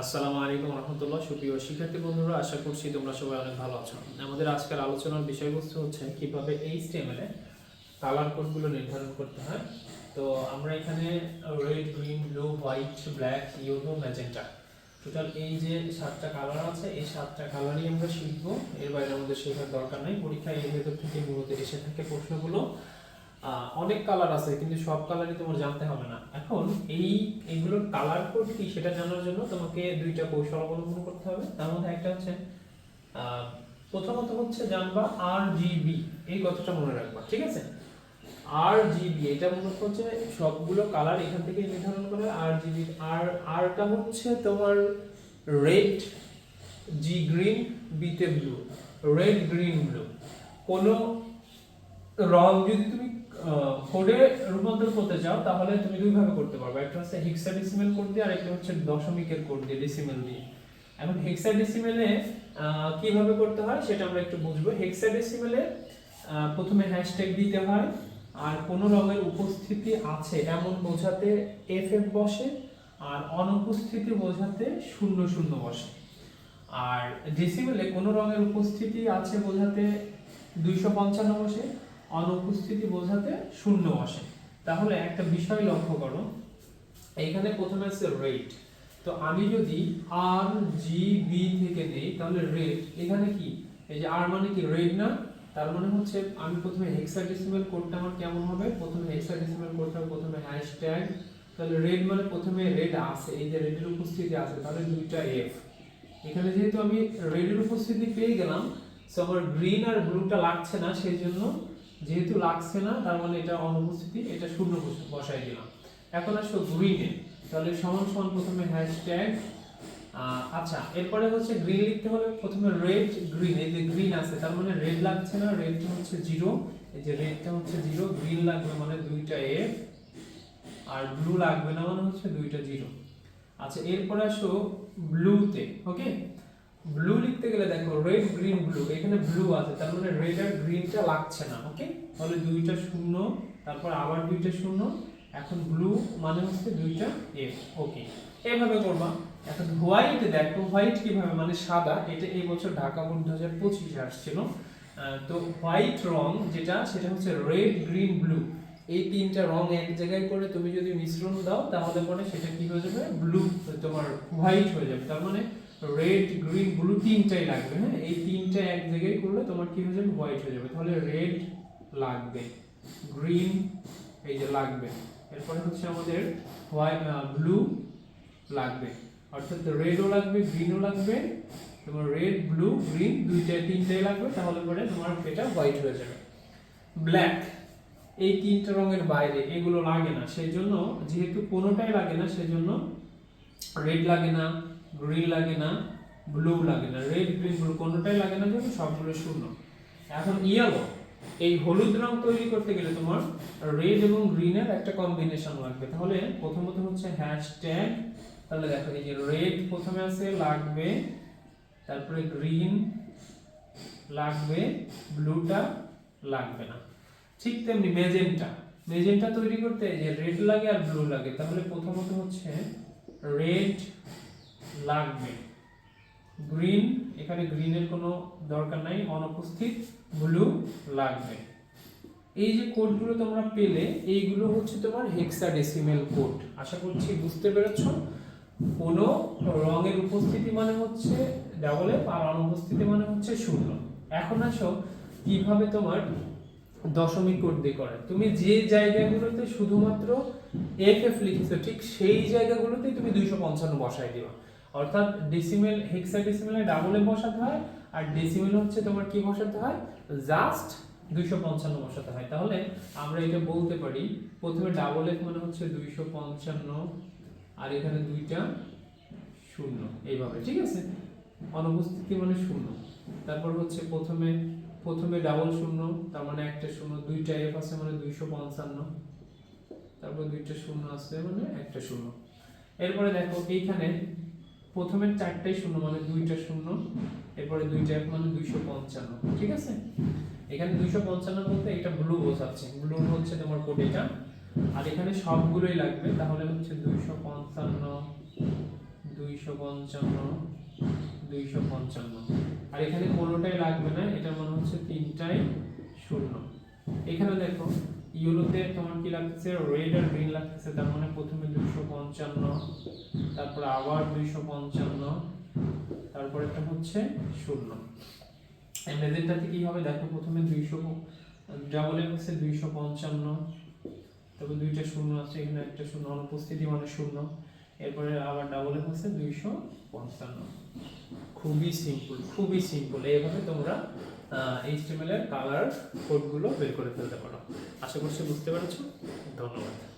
আসসালামু আলাইকুম রহমতুল্লাহ। সুপ্রিয় শিক্ষার্থী বন্ধুরা, আশা করছি তোমরা সবাই অনেক ভালো আছো। আমাদের আজকের আলোচনার বিষয়বস্তু হচ্ছে কীভাবে এইচটিএমএল এ কালার কোডগুলো নির্ধারণ করতে হয়। তো আমরা এখানে red green blue white black yellow magenta total এই যে সাতটা কালার আছে, এই সাতটা কালারই আমরা শিখব। এর বাইরে আমাদের শেখার দরকার নেই। পরীক্ষায় এর ভেতর থেকে মূলত এসে থাকে প্রশ্নগুলো। অনেক কালার আছে, কিন্তু সব কালারই তোমার জানতে হবে না। এখন এই, এগুলোর কালার কোড কি সেটা জানার জন্য তোমাকে দুইটা কৌশল অবলম্বন করতে হবে। তার মধ্যে একটা হচ্ছে প্রথমত হচ্ছে জানবা আর জিবি এই কথাটা মনে রাখবা, ঠিক আছে? আর জিবি এটা মূলত হচ্ছে সবগুলো কালার এখান থেকে নির্ধারণ করে আর জিবি আর আরটা হচ্ছে তোমার রেড জি গ্রিন বিতে ব্লু রেড গ্রিন ব্লু কোনো রং যদি তুমি কোডে রূপান্তর করতে চাও, তাহলে তুমি দুই ভাবে করতে পারবে। একটা হচ্ছে হেক্সাডেসিমেল কোড দিয়ে আর একটা হচ্ছে দশমিকের কোড দিয়ে ডেসিমেল দিয়ে। এখন হেক্সাডেসিমেলে কীভাবে করতে হয় সেটা আমরা একটু বুঝব। হেক্সাডেসিমেলে প্রথমে হ্যাশট্যাগ দিতে হয়, আর কোন রঙের উপস্থিতি আছে এমন বোঝাতে এফ এফ বসে, আর অনুপস্থিতি বোঝাতে শূন্য শূন্য বসে। আর ডেসিমেলে কোনো রঙের উপস্থিতি আছে বোঝাতে দুইশো পঞ্চান্ন বসে অনুপস্থিতি বোঝাতে শূন্য আসে তাহলে একটা বিষয় লক্ষ্য করো। এইখানে প্রথমে আছে রেট তো আমি যদি আর জি বি থেকে নেই তাহলে রেট এখানে কি? এই যে আর মানে কি রেড না? তার মানে হচ্ছে আমি প্রথমে হেক্সাডেসিমাল কোডটা আমার কেমন হবে? প্রথমে হেক্সাডেসিমাল কোডটা প্রথমে হ্যাশট্যাগ তাহলে রেড মানে প্রথমে রেড আছে, এই যে রেডের উপস্থিতি আছে, তাহলে দুইটা এফ এখানে যেহেতু আমি রেডের উপস্থিতি পেয়ে গেলাম সো আমার গ্রিন আর ব্লুটা লাগছে না, সেই জন্য যেহেতু লাগছে না, তার মানে এটা অনুপস্থিতি, এটা শূন্য বস- বসাই দিলাম। এখন আসো গ্রিনে তাহলে সমান সমান প্রথমে হ্যাশট্যাগ আচ্ছা এরপরে হচ্ছে গ্রিন লিখতে হলে প্রথমে রেড গ্রিন এই যে গ্রিন আছে, তার মানে রেড লাগছে না রেডটা হচ্ছে জিরো এই যে রেডটা হচ্ছে জিরো গ্রিন লাগবে মানে দুইটা এফ আর ব্লু লাগবে না মানে হচ্ছে দুইটা জিরো আচ্ছা এরপরে আসো ব্লুতে ওকে ব্লু লিখতে গেলে দেখো রেড গ্রিন ব্লু এখানে ব্লু আছে, তার মানে রেড আর গ্রিনটা লাগছে না ওকে তাহলে দুইটা শূন্য, তারপর আবার দুইটা শূন্য, এখন ব্লু মানে হচ্ছে দুইটা এফ ওকে এইভাবে করবা। এখন হোয়াইট দেখো হোয়াইট কীভাবে মানে সাদা, এটা এই বছর ঢাকা বোর্ড দু হাজার পঁচিশে আসছিল। তো হোয়াইট রং যেটা, সেটা হচ্ছে রেড গ্রিন ব্লু এই তিনটা রং এক জায়গায় করে তুমি যদি মিশ্রণ দাও, তাহলে পরে সেটা কি হয়ে যাবে? ব্লু তোমার হোয়াইট হয়ে যাবে। তার মানে রেড গ্রিন ব্লু তিনটাই লাগবে হ্যাঁ? এই তিনটা এক জায়গায় করলে তোমার কি হয়ে যাবে? হোয়াইট হয়ে যাবে। তাহলে রেড লাগবে। গ্রিন এই যে লাগবে। এরপরে হচ্ছে আমাদের হোয়াইট ব্লু লাগবে। অর্থাৎ রেডও লাগবে গ্রিনও লাগবে। তোমার রেড ব্লু গ্রিন দুইটাই, তিনটাই লাগবে, তাহলে পরে তোমার এটা হোয়াইট হয়ে যাবে। ব্ল্যাক এই তিনটা রঙের বাইরে, এগুলো লাগে না। সেই জন্য, যেহেতু কোনোটাই লাগে না সেজন্য রেড লাগে না। গ্রিন লাগে না ব্লু লাগে না রেড গ্রিন ব্লু কোনোটাই লাগে না জন্য সবগুলো শূন্য। এখন ইয়েলো এই হলুদ রং তৈরি করতে গেলে তোমার রেড এবং গ্রিনের একটা কম্বিনেশন লাগবে। তাহলে প্রথমত হচ্ছে হ্যাশট্যাগ তাহলে দেখো এই যে রেড প্রথমে আছে, লাগবে, তারপরে গ্রিন লাগবে ব্লুটা লাগবে না। ঠিক তেমনি মেজেন্টা মেজেন্টা তৈরি করতে যে রেড লাগে আর ব্লু লাগে, তাহলে প্রথমত হচ্ছে রেড লাগবে। গ্রিন, এখানে গ্রিনের কোনো দরকার নাই, অনুপস্থিত, ব্লু লাগবে। এই যে কোডগুলো তোমরা পেলে, এইগুলো হচ্ছে তোমার হেক্সাডেসিমেল কোড। আশা করছি বুঝতে পেরেছ। কোনো রঙের উপস্থিতি মানে হচ্ছে ডাবল এফ আর অনুপস্থিতি মানে হচ্ছে শূন্য। এখন আসো, কীভাবে তোমার দশমিক কোড দিয়ে করে। তুমি যে জায়গাগুলোতে শুধুমাত্র এফ এফ লিখেছো, ঠিক সেই জায়গাগুলোতেই তুমি দুইশো পঞ্চান্ন বসাই দিবা। অর্থাৎ ডেসিমেল হেক্সাডেসিমেলে ডাবল বসাতে হয়, আর ডেসিমেল হচ্ছে তোমার কি বসাতে হয়? জাস্ট দুইশো পঞ্চান্ন বসাতে হয়। তাহলে আমরা এটা বলতে পারি, প্রথমে ডাবল এফ মানে হচ্ছে দুইশো পঞ্চান্ন, আর এখানে দুইটা শূন্য। এইভাবে, ঠিক আছে? অনুপস্থিতি মানে শূন্য। তারপর হচ্ছে প্রথমে প্রথমে ডাবল শূন্য, তার মানে একটা শূন্য, দুইটা এফ আছে মানে দুইশো পঞ্চান্ন। তারপর দুইটা শূন্য আছে মানে একটা শূন্য। এরপরে দেখো, এইখানে প্রথমে চারটাই শূন্য মানে দুইটা শূন্য, এরপরে দুইটা এক মানে দুইশো পঞ্চান্ন, ঠিক আছে? এখানে দুইশো পঞ্চান্ন বলতে এটা ব্লু বোঝাচ্ছে। ব্লু হচ্ছে তোমার কোড এটা। আর এখানে সবগুলোই লাগবে, তাহলে হচ্ছে দুইশো পঞ্চান্ন দুইশো পঞ্চান্ন দুইশো পঞ্চান্ন। আর এখানে কোনোটাই লাগবে না, এটা মনে হচ্ছে তিনটাই শূন্য। এখানে দেখো ইউরোতে তোমার কি লাগতেছে? রেড আর গ্রিন লাগতেছে, তার মানে প্রথমে দুইশো পঞ্চান্ন, তারপর আবার দুইশো পঞ্চান্ন, তারপর একটা হচ্ছে শূন্য। মেজেন্টাতে কি হবে? দেখো, প্রথমে দুইশো ডাবল এম হচ্ছে দুইশো পঞ্চান্ন, তারপর দুইটা শূন্য আছে, এখানে একটা শূন্য, অনুপস্থিতি মানে শূন্য, এরপরে আবার ডাবল এম হচ্ছে দুইশো পঞ্চান্ন। খুবই সিম্পল খুবই সিম্পল এইভাবে তোমরা এইচটিএমএল এর কালার কোডগুলো বের করে ফেলতে পারো। আশা করছি বুঝতে পেরেছ। ধন্যবাদ।